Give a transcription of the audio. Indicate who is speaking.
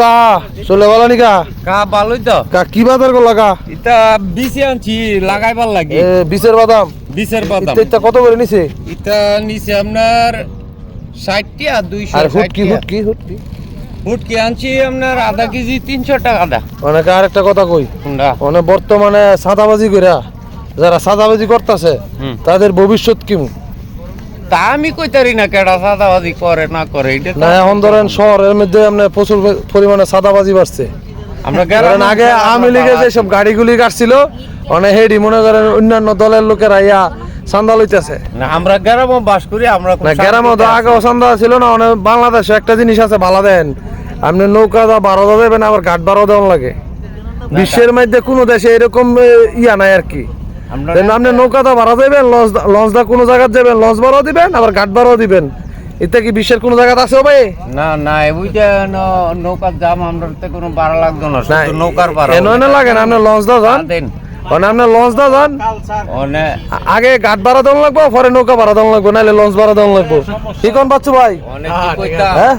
Speaker 1: কা চলে বলা নিকা
Speaker 2: কা? ভালোই তো।
Speaker 1: কা কি বাজার করলা কা?
Speaker 2: এটা বিচে আনছি লাগাইবার লাগে।
Speaker 1: এ বিশের বাদাম?
Speaker 2: বিচের বাদাম।
Speaker 1: ইত্যা কত করে নিছে?
Speaker 2: এটা নিচে আপনার ষাট টিয়া দুইশো
Speaker 1: আর হুটকি হুটকি হুটকি?
Speaker 2: হুটকি আনছি আপনার আধা কেজি তিনশো টাকা দা।
Speaker 1: অনেকে আরেকটা কথা কই অনেক বর্তমানে সাদাবাজি কইরা যারা সাদাবাজি করতেছে। তাদের ভবিষ্যৎ কিমু?
Speaker 2: তা আমি কইতারি না কেডা সাদাবাজি করে না করে এটা
Speaker 1: না এখন ধরেন শহরের মধ্যে প্রচুর পরিমাণে সাদাবাজি বাড়ছে।
Speaker 2: আমরা
Speaker 1: আগে আওয়ামী লীগের যেসব গাড়িগুলি কাটছিল হেডি মনে করেন অন্যান্য দলের লোকেরা ইয়া চান্দা লইতেছে।
Speaker 2: না আমরা গ্রামে বাস করি আমরা খুব
Speaker 1: না গ্রামে তো আগেও চান্দা ছিল না অনেক বাংলাদেশে একটা জিনিস আছে ভালো দেন। আপনি নৌকা দা বারো দেবেন আবার ঘাট বারো দেওয়ান লাগে। বিশ্বের মধ্যে কোনো দেশে এরকম ইয়া নাই আর কি। আপনি নৌকা ভাড়া দেবেন লঞ্চ লঞ্চ কোনো জায়গায় দেবেন লঞ্চ ভাড়াও দিবেন আবার ঘাট ভাড়াও দিবেন। এতে কি বিশ্বের কোনো জায়গায় আছে ভাই?
Speaker 2: না না ওইটা নৌকার দাম আমরা কোনো ভাড়া লাগতো না
Speaker 1: না
Speaker 2: শুধু নৌকার ভাড়া
Speaker 1: এনে এনে লাগে না আপনি লঞ্চ যান। মানে আপনি যান। আগে ঘাট ভাড়া দেওয়া লাগবো পরে নৌকা ভাড়া দেওয়া লাগবো নাহলে লঞ্চ ভাড়া দেওয়া লাগবো। কি কোন পাচ্ছ ভাই? হ্যাঁ?